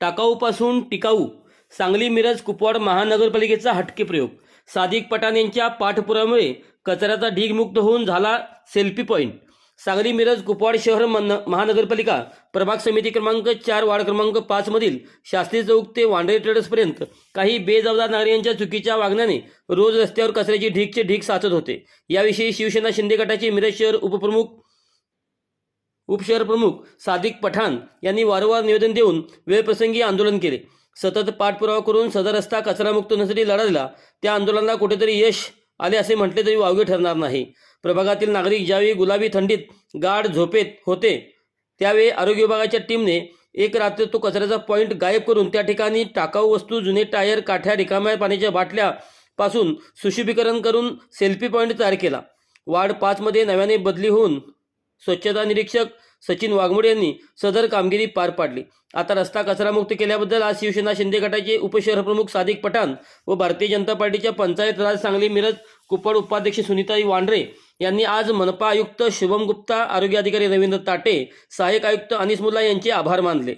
टाकाऊपासून टिकाऊ. सांगली मिरज कुपवाड महानगरपालिकेचा हटके प्रयोग. सादिक पठाण यांच्या पाठपुरामुळे कचऱ्याचा ढीगमुक्त होऊन झाला सेल्फी पॉईंट सांगली मिरज कुपवाड शहर मन महानगरपालिका प्रभाग समिती क्रमांक चार वार्ड क्रमांक पाचमधील शास्त्री चौक ते वांढरे ट्रेडर्सपर्यंत काही बेजबाबदार नागरिकांच्या चुकीच्या वागण्याने रोज रस्त्यावर कचऱ्याची ढीगचे ढीग साचत होते. याविषयी शिवसेना शिंदे गटाचे मिरज शहर उपप्रमुख उपशहर प्रमुख सादिक पठाण यांनी वारंवार निवेदन देऊन वेळप्रसंगी आंदोलन केले. सतत पाठपुरावा करून सदर रस्ता कचरामुक्त होण्यासाठी लढा दिला. त्या आंदोलनाला कुठेतरी यश आले असे म्हटले तरी वावगे ठरणार नाही. प्रभागातील नागरिक ज्यावेळी गुलाबी थंडीत गाढ झोपेत होते त्यावेळी आरोग्य विभागाच्या टीमने एक रात्र तो कचऱ्याचा पॉईंट गायब करून त्या ठिकाणी टाकाऊ वस्तू जुने टायर काठ्या रिकाम्या पाण्याच्या बाटल्या पासून करून सेल्फी पॉईंट तयार केला. वार्ड पाचमध्ये नव्याने बदली होऊन स्वच्छता निरीक्षक सचिन वाघमोडे यांनी सदर कामगिरी पार पाडली. आता रस्ता कचरामुक्त केल्याबद्दल आज शिवसेना शिंदे गटाचे उपशहरप्रमुख सादिक पठाण व भारतीय जनता पार्टीच्या पंचायत राज सांगली मिरज कुप्पड उपाध्यक्ष सुनीताई वांड्रे यांनी आज मनपा आयुक्त शुभम गुप्ता आरोग्य अधिकारी रवींद्र ताटे सहाय्यक आयुक्त अनिस मुल्ला यांचे आभार मानले.